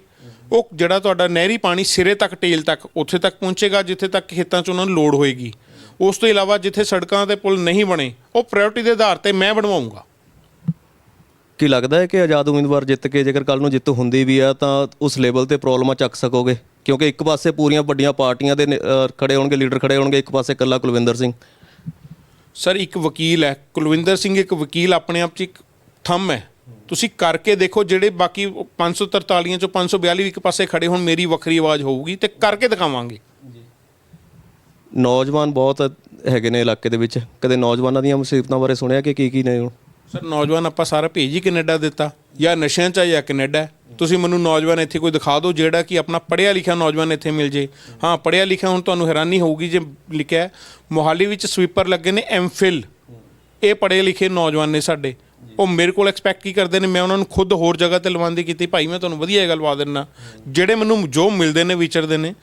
ਉਹ ਜਿਹੜਾ ਤੁਹਾਡਾ ਨਹਿਰੀ ਪਾਣੀ ਸਿਰੇ ਤੱਕ, ਟੇਲ ਤੱਕ, ਉੱਥੇ ਤੱਕ ਪਹੁੰਚੇਗਾ, ਜਿੱਥੇ ਤੱਕ ਖੇਤਾਂ 'ਚ ਉਹਨਾਂ ਨੂੰ ਲੋੜ ਹੋਏਗੀ। ਉਸ ਤੋਂ ਇਲਾਵਾ ਜਿੱਥੇ ਸੜਕਾਂ ਤੇ ਪੁਲ ਨਹੀਂ ਬਣੇ, ਉਹ ਪ੍ਰਾਇੋਰਟੀ ਦੇ ਆਧਾਰ ਤੇ ਮੈਂ ਬਣਵਾਉਂਗਾ। ਕੀ ਲੱਗਦਾ ਹੈ ਕਿ ਆਜ਼ਾਦ ਉਮੀਦਵਾਰ ਜਿੱਤ ਕੇ ਜੇਕਰ ਕੱਲ ਨੂੰ ਜਿੱਤ ਹੁੰਦੀ ਵੀ ਆ, ਤਾਂ ਉਸ ਲੈਵਲ ਤੇ ਪ੍ਰੋਬਲਮਾਂ ਚੱਕ ਸਕੋਗੇ? ਕਿਉਂਕਿ ਇੱਕ ਪਾਸੇ ਪੂਰੀਆਂ ਵੱਡੀਆਂ ਪਾਰਟੀਆਂ ਦੇ ਨੇ- ਅ, ਖੜੇ ਹੋਣਗੇ ਲੀਡਰ ਖੜੇ ਹੋਣਗੇ ਇੱਕ ਪਾਸੇ ਇਕੱਲਾ ਕੁਲਵਿੰਦਰ ਸਿੰਘ। ਸਰ ਇੱਕ ਵਕੀਲ ਹੈ। ਕੁਲਵਿੰਦਰ ਸਿੰਘ ਇੱਕ ਵਕੀਲ ਆਪਣੇ ਆਪ 'ਚ ਇੱਕ ਥੰਮ ਹੈ। ਤੁਸੀਂ ਕਰਕੇ ਦੇਖੋ ਜਿਹੜੇ ਬਾਕੀ 543 ਚੋਂ 542 ਇੱਕ ਪਾਸੇ ਖੜੇ ਹੁਣ ਮੇਰੀ ਵੱਖਰੀ ਆਵਾਜ਼ ਹੋਊਗੀ ਤੇ ਕਰਕੇ ਦਿਖਾਵਾਂਗੇ। ਨੌਜਵਾਨ ਬਹੁਤ ਹੈਗੇ ਨੇ ਇਲਾਕੇ ਦੇ ਵਿੱਚ। ਕਦੇ ਨੌਜਵਾਨਾਂ ਦੀਆਂ ਮੁਸੀਬਤਾਂ ਬਾਰੇ ਸੁਣਿਆ ਕਿ ਕੀ ਕੀ ਨੇ ਉਹ? ਸਰ, ਨੌਜਵਾਨ ਆਪਾਂ ਸਾਰਾ ਭੇਜ ਹੀ ਕੈਨੇਡਾ ਦਿੱਤਾ। ਜਾਂ ਨਸ਼ਿਆਂ 'ਚ ਆ ਜਾਂ ਕੈਨੇਡਾ। ਤੁਸੀਂ ਮੈਨੂੰ ਨੌਜਵਾਨ ਇੱਥੇ ਕੋਈ ਦਿਖਾ ਦਿਓ, ਜਿਹੜਾ ਕਿ ਆਪਣਾ ਪੜ੍ਹਿਆ ਲਿਖਿਆ ਨੌਜਵਾਨ ਇੱਥੇ ਮਿਲ ਜੇ। ਹਾਂ, ਪੜ੍ਹਿਆ ਲਿਖਿਆ ਹੁਣ ਤੁਹਾਨੂੰ ਹੈਰਾਨੀ ਹੋਊਗੀ ਜੇ ਲਿਖਿਆ ਮੋਹਾਲੀ ਵਿੱਚ ਸਵੀਪਰ ਲੱਗੇ ਨੇ ਐਮਫਿਲ। ਇਹ ਪੜ੍ਹੇ ਲਿਖੇ ਨੌਜਵਾਨ ਨੇ ਸਾਡੇ। ਉਹ ਮੇਰੇ ਕੋਲ ਐਕਸਪੈਕਟ ਕੀ ਕਰਦੇ ਨੇ? ਮੈਂ ਉਹਨਾਂ ਨੂੰ ਖੁਦ ਹੋਰ ਜਗ੍ਹਾ ਤੇ ਲਵਾਉਂਦੀ ਕੀਤੀ। ਭਾਈ, ਮੈਂ ਤੁਹਾਨੂੰ ਵਧੀਆ ਗੱਲ ਲਵਾ ਦਿੰਦਾ। ਜਿਹੜੇ ਮੈਨੂੰ ਜੋ ਮਿਲਦੇ ਨੇ, ਵਿਚਰਦੇ ਨੇ।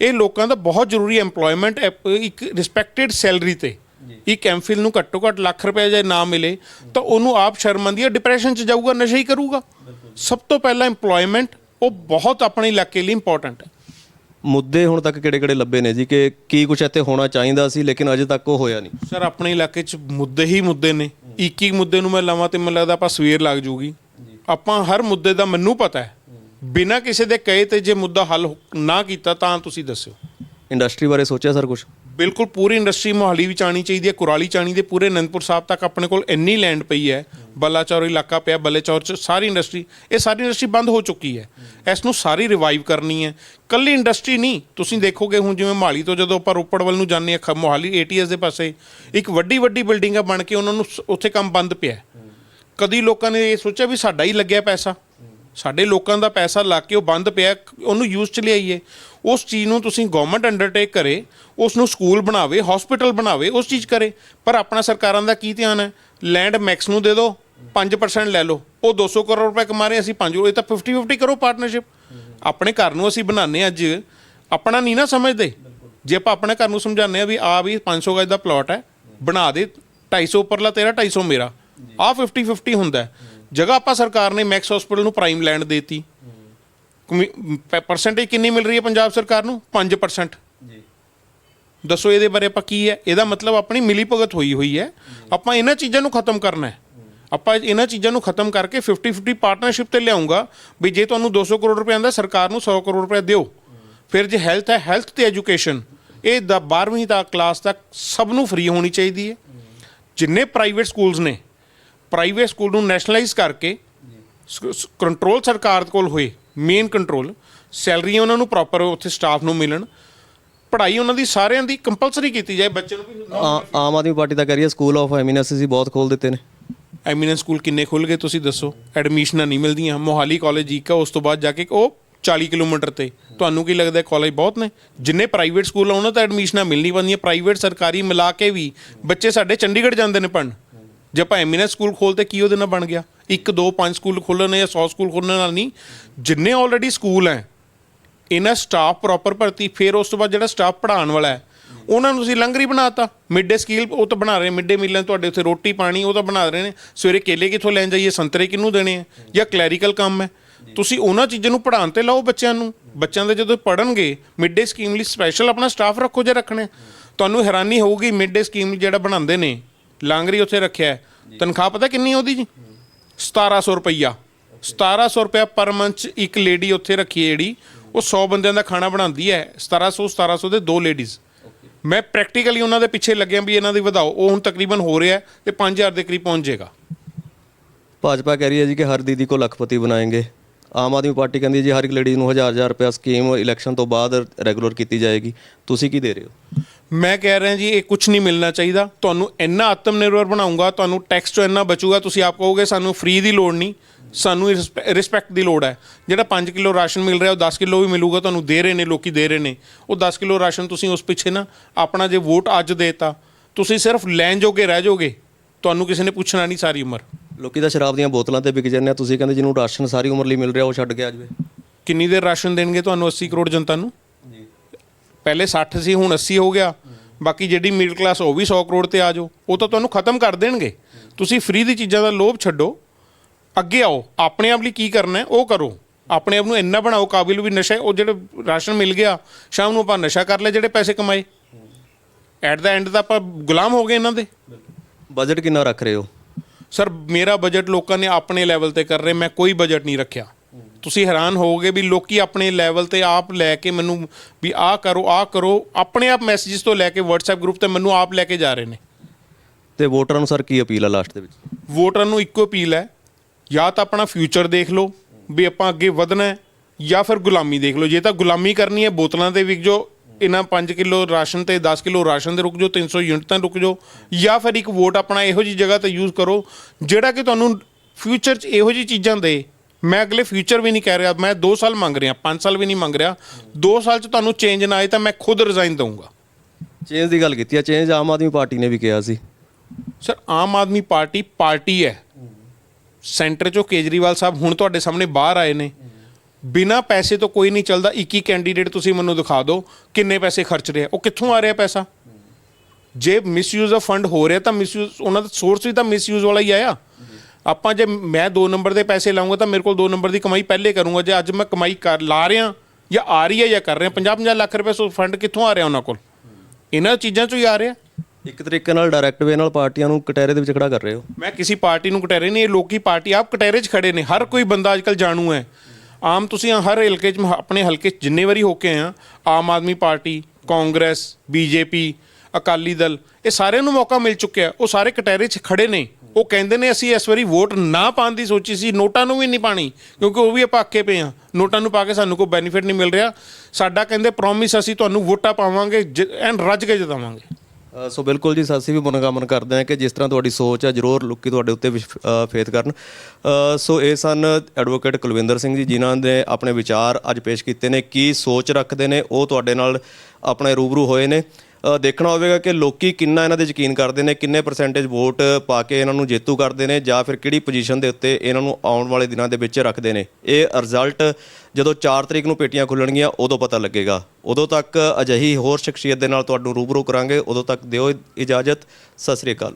ਇਹ ਲੋਕਾਂ ਦਾ ਬਹੁਤ ਜ਼ਰੂਰੀ ਐਮਪਲੋਇਮੈਂਟ ਇੱਕ ਰਿਸਪੈਕਟਡ ਸੈਲਰੀ ਤੇ। ਇੱਕ ਐਮਫਿਲ ਨੂੰ ਘੱਟੋ ਘੱਟ ਲੱਖ ਰੁਪਏ ਜੇ ਨਾ ਮਿਲੇ ਤਾਂ ਉਹਨੂੰ ਆਪ ਸ਼ਰਮ ਆਉਂਦੀ ਹੈ ਡਿਪਰੈਸ਼ਨ 'ਚ ਜਾਊਗਾ ਨਸ਼ਾ ਹੀ ਕਰੂਗਾ। ਸਭ ਤੋਂ ਪਹਿਲਾਂ EMPLOYMENT ਉਹ ਬਹੁਤ ਆਪਣੇ ਇਲਾਕੇ ਲਈ ਇੰਪੋਰਟੈਂਟ ਹੈ। ਮੁੱਦੇ ਹੁਣ ਤੱਕ ਕਿਹੜੇ-ਕਿਹੜੇ ਲੱਭੇ ਨੇ ਜੀ? ਕਿ ਕੀ ਕੁਝ ਇੱਥੇ ਹੋਣਾ ਚਾਹੀਦਾ ਸੀ ਲੇਕਿਨ ਅਜੇ ਤੱਕ ਉਹ ਹੋਇਆ ਨਹੀਂ। ਸਰ ਆਪਣੇ ਇਲਾਕੇ 'ਚ ਮੁੱਦੇ ਹੀ ਮੁੱਦੇ ਨੇ। ਇੱਕ ਇੱਕ ਮੁੱਦੇ ਨੂੰ ਮੈਂ ਲਵਾਂ ਤੇ ਮੈਨੂੰ ਲੱਗਦਾ ਆਪਾਂ ਸਵੇਰ ਲੱਗ ਜੂਗੀ। ਆਪਾਂ ਹਰ ਮੁੱਦੇ ਦਾ ਮੈਨੂੰ ਪਤਾ ਹੈ। ਬਿਨਾਂ ਕਿਸੇ ਦੇ ਕਹੇ ਤੇ ਜੇ ਮੁੱਦਾ ਹੱਲ ਨਾ ਕੀਤਾ ਤਾਂ ਤੁਸੀਂ ਦੱਸਿਓ। ਇੰਡਸਟਰੀ ਬਾਰੇ ਸੋਚਿਆ ਸਰ ਕੁਝ ਬਿਲਕੁਲ ਪੂਰੀ ਇੰਡਸਟਰੀ ਮੋਹਾਲੀ ਵਿੱਚ ਆਣੀ ਚਾਹੀਦੀ ਹੈ, ਕੁਰਾਲੀ ਚ ਆਉਣੀ ਦੇ ਪੂਰੇ ਅਨੰਦਪੁਰ ਸਾਹਿਬ ਤੱਕ ਆਪਣੇ ਕੋਲ ਇੰਨੀ ਲੈਂਡ ਪਈ ਹੈ, ਬਲਾਚੌਰ ਇਲਾਕਾ ਪਿਆ, ਬੱਲੇਚੌਰ ਚ ਸਾਰੀ ਇੰਡਸਟਰੀ ਇਹ ਸਾਰੀ ਇੰਡਸਟਰੀ ਬੰਦ ਹੋ ਚੁੱਕੀ ਹੈ। ਇਸ ਨੂੰ ਸਾਰੀ ਰਿਵਾਈਵ ਕਰਨੀ ਹੈ। ਕੱਲੀ ਇੰਡਸਟਰੀ ਨਹੀਂ, ਤੁਸੀਂ ਦੇਖੋਗੇ ਹੁਣ ਜਿਵੇਂ ਮੋਹਾਲੀ ਤੋਂ ਜਦੋਂ ਆਪਾਂ ਰੋਪੜ ਵੱਲ ਨੂੰ ਜਾਂਦੇ ਹਾਂ ਮੋਹਾਲੀ ਏਟੀਐਸ ਦੇ ਪਾਸੇ, ਇੱਕ ਵੱਡੀ ਵੱਡੀ ਬਿਲਡਿੰਗਾਂ ਬਣ ਕੇ ਉਹਨਾਂ ਨੂੰ ਸ- ਉੱਥੇ ਕੰਮ ਬੰਦ ਪਿਆ ਕਦੀ ਲੋਕਾਂ ਨੇ ਇਹ ਸੋਚਿਆ ਵੀ ਸਾਡਾ ਹੀ ਲੱਗਿਆ ਪੈਸਾ। ਸਾਡੇ ਲੋਕਾਂ ਦਾ ਪੈਸਾ ਲਾ ਕੇ ਉਹ ਬੰਦ ਪਿਆ, ਉਹਨੂੰ ਯੂਜ਼ ਚ ਲਿਆਈਏ। ਉਸ ਚੀਜ਼ ਨੂੰ ਤੁਸੀਂ ਗਵਰਨਮੈਂਟ ਅੰਡਰਟੇਕ ਕਰੇ ਉਸ ਨੂੰ ਸਕੂਲ ਬਣਾਵੇ ਹਸਪੀਟਲ ਬਣਾਵੇ, ਉਸ ਚੀਜ਼ ਕਰੇ। ਪਰ ਆਪਣਾ ਸਰਕਾਰਾਂ ਦਾ ਕੀ ਧਿਆਨ ਹੈ? ਲੈਂਡ ਮੈਕਸ ਨੂੰ ਦੇ ਦਿਓ 5% ਲੈ ਲਓ। ਉਹ 200 ਕਰੋੜ ਰੁਪਏ ਕਮਾ ਰਹੇ ਅਸੀਂ 5 ਇਹ ਤਾਂ 50 50 ਕਰੋ ਪਾਰਟਨਰਸ਼ਿਪ ਆਪਣੇ ਘਰ ਨੂੰ ਅਸੀਂ ਬਣਾਉਂਦੇ ਹਾਂ ਅੱਜ। ਆਪਣਾ ਨਹੀਂ ਨਾ ਸਮਝਦੇ। ਜੇ ਆਪਾਂ ਆਪਣੇ ਘਰ ਨੂੰ ਸਮਝਾਉਂਦੇ ਆ ਵੀ ਆ ਵੀ 500 ਗਜ ਦਾ ਪਲਾਟ ਹੈ, ਬਣਾ ਦੇ 250 ਉੱਪਰਲਾ ਤੇਰਾ 250 ਮੇਰਾ। ਆ 50 50 ਹੁੰਦਾ ਹੈ। ਜਗ੍ਹਾ ਆਪਾਂ ਸਰਕਾਰ ਨੇ ਮੈਕਸ ਹਸਪੀਟਲ ਨੂੰ ਪ੍ਰਾਈਮ ਲੈਂਡ ਦੇਤੀ। ਪਰਸੈਂਟੇਜ ਕਿੰਨੀ ਮਿਲ ਰਹੀ ਹੈ ਪੰਜਾਬ ਸਰਕਾਰ ਨੂੰ? 5% ਜੀ। ਦੱਸੋ ਇਹਦੇ ਬਾਰੇ ਆਪਾਂ ਕੀ ਹੈ? ਇਹਦਾ ਮਤਲਬ ਆਪਣੀ ਮਿਲੀ ਭਗਤ ਹੋਈ ਹੋਈ ਹੈ। ਆਪਾਂ ਇਹਨਾਂ ਚੀਜ਼ਾਂ ਨੂੰ ਖਤਮ ਕਰਨਾ ਹੈ। ਆਪਾਂ ਇਹਨਾਂ ਚੀਜ਼ਾਂ ਨੂੰ ਖਤਮ ਕਰਕੇ 50 50 ਪਾਰਟਨਰਸ਼ਿਪ ਤੇ ਲਿਆਉਂਗਾ ਵੀ ਜੇ ਤੁਹਾਨੂੰ 200 ਕਰੋੜ ਰੁਪਏ ਆਂਦਾ ਸਰਕਾਰ ਨੂੰ 100 ਕਰੋੜ ਰੁਪਏ ਦਿਓ। ਫਿਰ ਜੇ ਹੈਲਥ ਹੈ ਹੈਲਥ ਤੇ ਐਜੂਕੇਸ਼ਨ ਇਹ ਦਾ 12ਵੀਂ ਤੱਕ ਕਲਾਸ ਤੱਕ ਸਭ ਨੂੰ ਫ੍ਰੀ ਹੋਣੀ ਚਾਹੀਦੀ ਹੈ। ਜਿੰਨੇ ਪ੍ਰਾਈਵੇਟ ਸਕੂਲਸ ਨੇ ਪ੍ਰਾਈਵੇਟ ਸਕੂਲ ਨੂੰ ਨੈਸ਼ਨਲਾਈਜ਼ ਕਰਕੇ ਕੰਟਰੋਲ ਸਰਕਾਰ ਕੋਲ ਹੋਏ ਮੇਨ ਕੰਟਰੋਲ ਸੈਲਰੀਆਂ ਉਹਨਾਂ ਨੂੰ ਪ੍ਰੋਪਰ ਉੱਥੇ ਸਟਾਫ ਨੂੰ ਮਿਲਣ ਪੜ੍ਹਾਈ ਉਹਨਾਂ ਦੀ ਸਾਰਿਆਂ ਦੀ ਕੰਪਲਸਰੀ ਕੀਤੀ ਜਾਏ ਬੱਚੇ ਨੂੰ ਵੀ ਆਮ ਆਦਮੀ ਪਾਰਟੀ ਰਹੀ ਹੈ ਸਕੂਲ ਆਫ ਐਮਿਨੈਂਸ ਅਸੀਂ ਬਹੁਤ ਖੋਲ ਦਿੱਤੇ ਨੇ। ਐਮੀਨੈਂਸ ਸਕੂਲ ਕਿੰਨੇ ਖੁੱਲ ਗਏ ਤੁਸੀਂ ਦੱਸੋ? ਐਡਮਿਸ਼ਨਾਂ ਨਹੀਂ ਮਿਲਦੀਆਂ ਮੋਹਾਲੀ ਕਾਲਜ ਆ ਉਸ ਤੋਂ ਬਾਅਦ ਜਾ ਕੇ ਉਹ 40 ਕਿਲੋਮੀਟਰ ਤੇ। ਤੁਹਾਨੂੰ ਕੀ ਲੱਗਦਾ ਕਾਲਜ ਬਹੁਤ ਨੇ? ਜਿੰਨੇ ਪ੍ਰਾਈਵੇਟ ਸਕੂਲ ਆ ਉਹਨਾਂ ਤਾਂ ਐਡਮਿਸ਼ਨਾਂ ਮਿਲ ਨਹੀਂ ਪਾਉਂਦੀਆਂ ਪ੍ਰਾਈਵੇਟ ਸਰਕਾਰੀ ਮਿਲਾ ਕੇ ਵੀ ਬੱਚੇ ਸਾਡੇ ਚੰਡੀਗੜ੍ਹ ਜਾਂਦੇ ਨੇ ਪੜ੍ਹਨ। ਜੇ ਆਪਾਂ ਐਮੀਨੈਂਸ ਸਕੂਲ ਖੋਲਤੇ ਕੀ ਉਹਦੇ ਨਾਲ ਬਣ ਗਿਆ? ਇੱਕ, ਦੋ, ਪੰਜ ਸਕੂਲ ਖੋਲ੍ਹਣ ਜਾਂ 100 ਸਕੂਲ ਖੋਲ੍ਹਣ ਨਾਲ ਨਹੀਂ, ਜਿੰਨੇ ਆਲਰੇਡੀ ਸਕੂਲ ਹੈ, ਇਹਨਾਂ ਸਟਾਫ ਪ੍ਰੋਪਰ ਭਰਤੀ, ਫਿਰ ਉਸ ਤੋਂ ਬਾਅਦ ਜਿਹੜਾ ਸਟਾਫ ਪੜ੍ਹਾਉਣ ਵਾਲਾ ਹੈ, ਉਹਨਾਂ ਨੂੰ ਤੁਸੀਂ ਲੰਗਰ ਹੀ ਬਣਾਤਾ। ਮਿਡ ਡੇ ਸਕੀਲ ਉਹ ਤਾਂ ਬਣਾ ਰਹੇ ਮਿਡ ਡੇ ਮੀਲਾਂ ਤੁਹਾਡੇ ਉੱਥੇ ਰੋਟੀ, ਪਾਣੀ, ਉਹ ਤਾਂ ਬਣਾ ਰਹੇ ਨੇ। ਸਵੇਰੇ ਕੇਲੇ ਕਿੱਥੋਂ ਲੈਣ ਜਾਈਏ, ਸੰਤਰੇ ਕਿਹਨੂੰ ਦੇਣੇ ਆ? ਜਾਂ ਕਲੈਰੀਕਲ ਕੰਮ ਹੈ। ਤੁਸੀਂ ਉਹਨਾਂ ਚੀਜ਼ਾਂ ਨੂੰ ਪੜ੍ਹਾਉਣ ਤੇ ਲਾਓ ਬੱਚਿਆਂ ਨੂੰ। ਬੱਚਿਆਂ ਦੇ ਜਦੋਂ ਪੜ੍ਹਨਗੇ ਮਿਡ ਡੇ ਸਕੀਮ ਲਈ ਸਪੈਸ਼ਲ ਆਪਣਾ ਸਟਾਫ ਰੱਖੋ ਜੇ ਰੱਖਣਾ ਤੁਹਾਨੂੰ ਹੈਰਾਨੀ ਹੋਊਗੀ ਮਿਡ ਡੇ ਸਕੀਮ ਜਿਹੜਾ ਬਣਾਉਂਦੇ ਨੇ ਲਾਂਗਰੀ ਉੱਥੇ ਰੱਖਿਆ ਹੈ। ਤਨਖਾਹ ਪਤਾ ਕਿੰਨੀ ਉਹਦੀ ਜੀ? 1700 ਰੁਪਈਆ। 1700 ਰੁਪਇਆ ਪਰ ਮੰਥ ਇੱਕ ਲੇਡੀ ਉੱਥੇ ਰੱਖੀ ਹੈ ਜਿਹੜੀ, ਉਹ 100 ਬੰਦਿਆਂ ਦਾ ਖਾਣਾ ਬਣਾਉਂਦੀ ਹੈ। 1700 1700 ਦੇ ਦੋ ਲੇਡੀਜ਼ ਮੈਂ ਪ੍ਰੈਕਟੀਕਲੀ ਉਹਨਾਂ ਦੇ ਪਿੱਛੇ ਲੱਗਿਆ ਵੀ ਇਹਨਾਂ ਦੀ ਵਧਾਓ। ਉਹ ਹੁਣ ਤਕਰੀਬਨ ਹੋ ਰਿਹਾ ਹੈ ਤੇ 5000 ਦੇ ਕਰੀਬ ਪਹੁੰਚ ਜਾਏਗਾ। ਭਾਜਪਾ ਕਹਿ ਰਹੀ ਹੈ ਜੀ ਕਿ ਹਰ ਦੀਦੀ ਕੋ ਲੱਖਪਤੀ ਬਣਾਏਗੇ। ਆਮ ਆਦਮੀ ਪਾਰਟੀ ਕਹਿੰਦੀ ਹੈ ਜੀ ਹਰ ਇੱਕ ਲੇਡੀ ਨੂੰ ਹਜ਼ਾਰ ਹਜ਼ਾਰ ਰੁਪਏ ਸਕੀਮ ਇਲੈਕਸ਼ਨ ਤੋਂ ਬਾਅਦ ਰੈਗੂਲਰ ਕੀਤੀ ਜਾਏਗੀ। ਤੁਸੀਂ ਕੀ ਦੇ ਰਹੇ ਹੋ? ਮੈਂ ਕਹਿ ਰਿਹਾ ਜੀ ਇਹ ਕੁਝ ਨਹੀਂ ਮਿਲਣਾ ਚਾਹੀਦਾ। ਤੁਹਾਨੂੰ ਇੰਨਾ ਆਤਮ ਨਿਰਭਰ ਬਣਾਉਂਗਾ ਤੁਹਾਨੂੰ ਟੈਕਸ ਤੋਂ ਇੰਨਾ ਬਚੂਗਾ ਤੁਸੀਂ ਆਪ ਕਹੋਗੇ ਸਾਨੂੰ ਫ੍ਰੀ ਦੀ ਲੋੜ ਨਹੀਂ ਸਾਨੂੰ ਰਿਸਪੈਕਟ ਦੀ ਲੋੜ ਹੈ। ਜਿਹੜਾ 5 ਕਿਲੋ ਰਾਸ਼ਨ ਮਿਲ ਰਿਹਾ ਉਹ 10 ਕਿਲੋ ਵੀ ਮਿਲੂਗਾ ਤੁਹਾਨੂੰ ਦੇ ਰਹੇ ਨੇ ਲੋਕੀ ਦੇ ਰਹੇ ਨੇ। ਉਹ 10 ਕਿਲੋ ਰਾਸ਼ਨ ਤੁਸੀਂ ਉਸ ਪਿੱਛੇ ਨਾ ਆਪਣਾ ਜੇ ਵੋਟ ਅੱਜ ਦੇਤਾ ਤੁਸੀਂ ਸਿਰਫ ਲੈਣ ਜੋਗੇ ਰਹਿ ਜਾਓਗੇ ਤੁਹਾਨੂੰ ਕਿਸੇ ਨੇ ਪੁੱਛਣਾ ਨਹੀਂ ਸਾਰੀ ਉਮਰ। ਲੋਕੀ ਤਾਂ ਸ਼ਰਾਬ ਦੀਆਂ ਬੋਤਲਾਂ ਤੇ ਵਿਕ ਜਾਂਦੇ ਆ ਤੁਸੀਂ ਕਹਿੰਦੇ ਜਿਹਨੂੰ ਰਾਸ਼ਨ ਸਾਰੀ ਉਮਰ ਲਈ ਮਿਲ ਰਿਹਾ ਉਹ ਛੱਡ ਕੇ ਆ ਜਾਵੇ। ਕਿੰਨੀ ਦੇਰ ਰਾਸ਼ਨ ਦੇਣਗੇ ਤੁਹਾਨੂੰ 80 ਕਰੋੜ ਜਨਤਾ ਨੂੰ? ਪਹਿਲੇ 60 ਸੀ ਹੁਣ 80 ਹੋ ਗਿਆ। ਬਾਕੀ ਜਿਹੜੀ ਮਿਡਲ ਕਲਾਸ ਉਹ ਵੀ 100 ਕਰੋੜ ਤੇ ਆ ਜਾਓ ਉਹ ਤਾਂ ਤੁਹਾਨੂੰ ਖਤਮ ਕਰ ਦੇਣਗੇ। ਤੁਸੀਂ ਫ੍ਰੀ ਦੀ ਚੀਜ਼ਾਂ ਦਾ ਲੋਭ ਛੱਡੋ। ਅੱਗੇ ਆਓ ਆਪਣੇ ਆਪ ਲਈ ਕੀ ਕਰਨਾ ਹੈ ਉਹ ਕਰੋ। ਆਪਣੇ ਆਪ ਨੂੰ ਇੰਨਾ ਬਣਾਓ ਕਾਬਿਲ ਵੀ ਨਸ਼ਾ ਉਹ ਜਿਹੜੇ ਰਾਸ਼ਨ ਮਿਲ ਗਿਆ ਸ਼ਾਮ ਨੂੰ ਆਪਾਂ ਨਸ਼ਾ ਕਰ ਲਿਆ ਜਿਹੜੇ ਪੈਸੇ ਕਮਾਏ। ਐਟ ਦਾ ਐਂਡ ਤਾਂ ਆਪਾਂ ਗੁਲਾਮ ਹੋ ਗਏ ਇਹਨਾਂ ਦੇ। ਬਜਟ ਕਿੰਨਾ ਰੱਖ ਰਹੇ ਹੋ? ਸਰ ਮੇਰਾ ਬਜਟ ਲੋਕਾਂ ਨੇ ਆਪਣੇ ਲੈਵਲ ਤੇ ਕਰ ਰਹੇ ਮੈਂ ਕੋਈ ਬਜਟ ਨਹੀਂ ਰੱਖਿਆ। ਤੁਸੀਂ ਹੈਰਾਨ ਹੋਵੋਗੇ ਵੀ ਲੋਕੀ ਆਪਣੇ ਲੈਵਲ ਤੇ ਆਪ ਲੈ ਕੇ ਮੈਨੂੰ ਵੀ ਆਹ ਕਰੋ ਆਹ ਕਰੋ ਆਪਣੇ ਆਪ ਮੈਸੇजेस ਤੋਂ ਲੈ ਕੇ WhatsApp ਗਰੁੱਪ ਤੇ ਮੈਨੂੰ ਆਪ ਲੈ ਕੇ ਜਾ ਰਹੇ ਨੇ। ਤੇ ਵੋਟਰਾਂ ਨੂੰ ਸਰ ਕੀ ਅਪੀਲ ਆ ਲਾਸਟ ਦੇ ਵਿੱਚ? ਵੋਟਰਾਂ ਨੂੰ ਇੱਕੋ ਅਪੀਲ ਹੈ ਜਾਂ ਤਾਂ ਆਪਣਾ ਫਿਊਚਰ ਦੇਖ ਲਓ ਵੀ ਆਪਾਂ ਅੱਗੇ ਵਧਣਾ ਹੈ ਜਾਂ ਫਿਰ ਗੁਲਾਮੀ ਦੇਖ ਲਓ। ਜੇ ਤਾਂ ਗੁਲਾਮੀ ਕਰਨੀ ਹੈ ਬੋਤਲਾਂ ਤੇ ਵਿਕ ਜੋ ਇਹਨਾਂ 5 ਕਿਲੋ ਰਾਸ਼ਨ ਤੇ 10 ਕਿਲੋ ਰਾਸ਼ਨ ਤੇ ਰੁਕ ਜਾਓ 300 ਯੂਨਿਟ ਤਾਂ ਰੁਕ ਜਾਓ ਜਾਂ ਫਿਰ ਇੱਕ ਵੋਟ ਆਪਣਾ ਇਹੋ ਜੀ ਜਗ੍ਹਾ ਤੇ ਯੂਜ਼ ਕਰੋ ਜਿਹੜਾ ਕਿ ਤੁਹਾਨੂੰ ਫਿਊਚਰ 'ਚ ਇਹੋ ਜੀ ਚੀਜ਼ਾਂ ਦੇ ਮੈਂ ਅਗਲੇ ਫਿਊਚਰ ਵੀ ਨਹੀਂ ਕਹਿ ਰਿਹਾ ਮੈਂ 2 ਸਾਲ ਮੰਗ ਰਿਹਾ 5 ਸਾਲ ਵੀ ਨਹੀਂ ਮੰਗ ਰਿਹਾ। 2 ਸਾਲ 'ਚ ਤੁਹਾਨੂੰ ਚੇਂਜ ਨਾ ਆਏ ਤਾਂ ਮੈਂ ਖੁਦ ਰਿਜ਼ਾਈਨ ਦਊਂਗਾ। ਚੇਂਜ ਦੀ ਗੱਲ ਕੀਤੀ ਆ ਚੇਂਜ ਆਮ ਆਦਮੀ ਪਾਰਟੀ ਨੇ ਵੀ ਕਿਹਾ ਸੀ। Sir Aam Aadmi party party ਹੈ। ਸੈਂਟਰ 'ਚੋਂ ਕੇਜਰੀਵਾਲ ਸਾਹਿਬ ਹੁਣ ਤੁਹਾਡੇ ਸਾਹਮਣੇ ਬਾਹਰ ਆਏ ਨੇ। ਬਿਨਾ ਪੈਸੇ ਤੋਂ ਕੋਈ ਨਹੀਂ ਚੱਲਦਾ। ਇੱਕ ਹੀ ਕੈਂਡੀਡੇਟ ਤੁਸੀਂ ਮੈਨੂੰ ਦਿਖਾ ਦਿਓ ਕਿੰਨੇ ਪੈਸੇ ਖਰਚ ਰਿਹਾ। ਉਹ ਕਿੱਥੋਂ ਆ ਰਿਹਾ ਪੈਸਾ? ਜੇ ਮਿਸਯੂਜ਼ ਆਫ ਫੰਡ ਹੋ ਰਿਹਾ ਤਾਂ ਮਿਸਯੂਜ਼ ਉਹਨਾਂ ਦਾ ਸੋਰਸ ਵੀ ਤਾਂ ਮਿਸਯੂਜ਼ ਵਾਲਾ ਹੀ ਆਇਆ। ਆਪਾਂ ਜੇ ਮੈਂ 2 ਨੰਬਰ ਦੇ ਪੈਸੇ ਲਾਉਂਗਾ ਤਾਂ ਮੇਰੇ ਕੋਲ 2 ਨੰਬਰ ਦੀ ਕਮਾਈ ਪਹਿਲੇ ਕਰੂੰਗਾ। ਜੇ ਅੱਜ ਮੈਂ ਕਮਾਈ ਕਰ ਲਾ ਰਿਹਾ ਜਾਂ ਆ ਰਹੀ ਹੈ ਜਾਂ ਕਰ ਰਿਹਾ 50 50 ਲੱਖ ਰੁਪਏ ਸੋ ਫੰਡ ਕਿੱਥੋਂ ਆ ਰਿਹਾ ਉਹਨਾਂ ਕੋਲ? ਇਹਨਾਂ ਚੀਜ਼ਾਂ ਚੋਂ ਹੀ ਆ ਰਿਹਾ। ਇੱਕ ਤਰੀਕੇ ਨਾਲ ਡਾਇਰੈਕਟ ਵੇ ਨਾਲ ਪਾਰਟੀਆਂ ਨੂੰ ਕਟਹਿਰੇ ਦੇ ਵਿੱਚ ਖੜਾ ਕਰ ਰਹੇ ਹੋ। ਮੈਂ ਕਿਸੇ ਪਾਰਟੀ ਨੂੰ ਕਟਹਿਰੇ ਨਹੀਂ ਇਹ ਲੋਕੀ ਪਾਰਟੀ ਆਪ ਕਟਹਿਰੇ 'ਚ ਖੜੇ ਨੇ। ਹਰ ਕੋਈ ਬੰਦਾ ਅੱਜਕੱਲ ਜਾਣੂ ਹੈ। ਆਮ ਤੁਸੀਂ ਹਰ ਹਲਕੇ 'ਚ ਆਪਣੇ ਹਲਕੇ 'ਚ ਜਿੰਨੇ ਵਾਰੀ ਹੋ ਕੇ ਆ Aam Aadmi party Congress BJP Akali Dal ਇਹ ਸਾਰਿਆਂ ਨੂੰ ਮੌਕਾ ਮਿਲ ਚੁੱਕਿਆ। ਉਹ ਸਾਰੇ ਕਟਹਿਰੇ 'ਚ ਖੜੇ ਨੇ। ਉਹ ਕਹਿੰਦੇ ਨੇ ਅਸੀਂ ਇਸ ਵਾਰੀ ਵੋਟ ਨਾ ਪਾਉਣ ਦੀ ਸੋਚੀ ਸੀ, ਨੋਟਾਂ ਨੂੰ ਵੀ ਨਹੀਂ ਪਾਣੀ ਕਿਉਂਕਿ ਉਹ ਵੀ ਆਪਾਂ ਅੱਕੇ ਪਏ ਆ। ਨੋਟਾਂ ਨੂੰ ਪਾ ਕੇ ਸਾਨੂੰ ਕੋਈ ਬੈਨੀਫਿਟ ਨਹੀਂ ਮਿਲ ਰਿਹਾ। ਸਾਡਾ ਕਹਿੰਦੇ ਪ੍ਰੋਮਿਸ ਅਸੀਂ ਤੁਹਾਨੂੰ ਵੋਟਾਂ ਪਾਵਾਂਗੇ ਜ- ਐਨ ਰੱਜ ਕੇ ਜਿਤਾਵਾਂਗੇ। ਸੋ ਬਿਲਕੁਲ ਜੀ ਅਸੀਂ ਵੀ ਮਨੋਕਾਮਨ ਕਰਦੇ ਹਾਂ ਕਿ ਜਿਸ ਤਰ੍ਹਾਂ ਤੁਹਾਡੀ ਸੋਚ ਹੈ ਜ਼ਰੂਰ ਲੋਕੀ ਤੁਹਾਡੇ ਉੱਤੇ ਫੇਥ ਕਰਨ। ਸੋ ਇਹ ਸਨ ਐਡਵੋਕੇਟ ਕੁਲਵਿੰਦਰ ਸਿੰਘ ਜੀ, ਜਿਨ੍ਹਾਂ ਨੇ ਆਪਣੇ ਵਿਚਾਰ ਅੱਜ ਪੇਸ਼ ਕੀਤੇ ਨੇ, ਕੀ ਸੋਚ ਰੱਖਦੇ ਨੇ, ਉਹ ਤੁਹਾਡੇ ਨਾਲ ਆਪਣੇ ਰੂਬਰੂ ਹੋਏ ਨੇ। ਦੇਖਣਾ ਹੋਵੇਗਾ ਕਿ ਲੋਕੀ ਕਿੰਨਾ ਇਹਨਾਂ ਦੇ ਯਕੀਨ ਕਰਦੇ ਨੇ, ਕਿੰਨੇ ਪਰਸੈਂਟੇਜ ਵੋਟ ਪਾ ਕੇ ਇਹਨਾਂ ਨੂੰ ਜੇਤੂ ਕਰਦੇ ਨੇ ਜਾਂ ਫਿਰ ਕਿਹੜੀ ਪੋਜੀਸ਼ਨ ਦੇ ਉੱਤੇ ਇਹਨਾਂ ਨੂੰ ਆਉਣ ਵਾਲੇ ਦਿਨਾਂ ਦੇ ਵਿੱਚ ਰੱਖਦੇ ਨੇ। ਇਹ ਰਿਜ਼ਲਟ ਜਦੋਂ 4 ਤਰੀਕ ਨੂੰ ਪੇਟੀਆਂ ਖੁੱਲਣਗੀਆਂ, ਉਦੋਂ ਪਤਾ ਲੱਗੇਗਾ। ਉਦੋਂ ਤੱਕ ਅਜਿਹੀ ਹੋਰ ਸ਼ਖਸੀਅਤ ਦੇ ਨਾਲ ਤੁਹਾਨੂੰ ਰੂਬਰੂ ਕਰਾਂਗੇ। ਉਦੋਂ ਤੱਕ ਦਿਓ ਇਜਾਜ਼ਤ। ਸਤਿ ਸ੍ਰੀ ਅਕਾਲ।